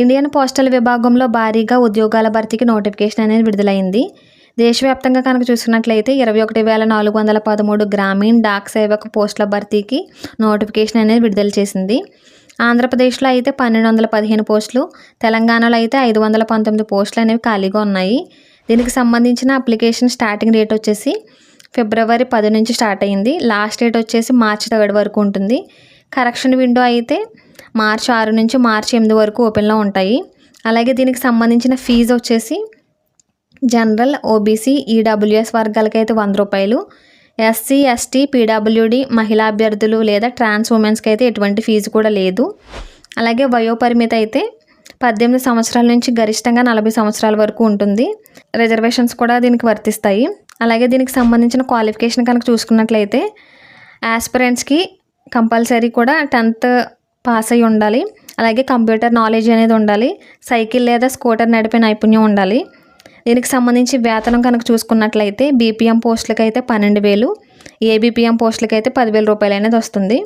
Indian postal విభాగంలో భారీగా ఉద్యోగాల భర్తీకి నోటిఫికేషన్ అనేది విడుదలైంది. దేశవ్యాప్తంగా కనుక చూసుకున్నట్లయితే ఇరవై ఒకటి వేల నాలుగు వందల పదమూడు గ్రామీణ డాక్ సేవక పోస్టుల భర్తీకి నోటిఫికేషన్ అనేది విడుదల చేసింది. ఆంధ్రప్రదేశ్లో అయితే పన్నెండు వందల పదిహేను పోస్టులు తెలంగాణలో అయితే ఐదు వందల పంతొమ్మిది పోస్టులు అనేవి ఖాళీగా ఉన్నాయి. దీనికి సంబంధించిన అప్లికేషన్ స్టార్టింగ్ డేట్ వచ్చేసి ఫిబ్రవరి పది నుంచి స్టార్ట్ అయింది. లాస్ట్ డేట్ వచ్చేసి మార్చి థర్డ్ వరకు ఉంటుంది. కరెక్షన్ విండో అయితే మార్చి ఆరు నుంచి మార్చి ఎనిమిది వరకు ఓపెన్లో ఉంటాయి. అలాగే దీనికి సంబంధించిన ఫీజు వచ్చేసి జనరల్ ఓబీసీ ఈడబ్ల్యూఎస్ వర్గాలకి అయితే వంద రూపాయలు. ఎస్సీ ఎస్టీ పీడబ్ల్యూడి మహిళా అభ్యర్థులు లేదా ట్రాన్స్ ఉమెన్స్కి అయితే ఎటువంటి ఫీజు కూడా లేదు. అలాగే వయోపరిమితి అయితే పద్దెనిమిది సంవత్సరాల నుంచి గరిష్టంగా నలభై సంవత్సరాల వరకు ఉంటుంది. రిజర్వేషన్స్ కూడా దీనికి వర్తిస్తాయి. అలాగే దీనికి సంబంధించిన క్వాలిఫికేషన్ కనుక చూసుకున్నట్లయితే యాస్పిరెంట్స్కి కంపల్సరీ కూడా టెన్త్ పాస్ అయి ఉండాలి. అలాగే కంప్యూటర్ నాలెడ్జ్ అనేది ఉండాలి. సైకిల్ లేదా స్కూటర్ నడిపే నైపుణ్యం ఉండాలి. దీనికి సంబంధించి వేతనం కనుక చూసుకున్నట్లయితే బీపీఎం పోస్టులకైతే పన్నెండు వేలు ఏబీపీఎం పోస్టులకైతే పదివేల రూపాయలు అనేది వస్తుంది.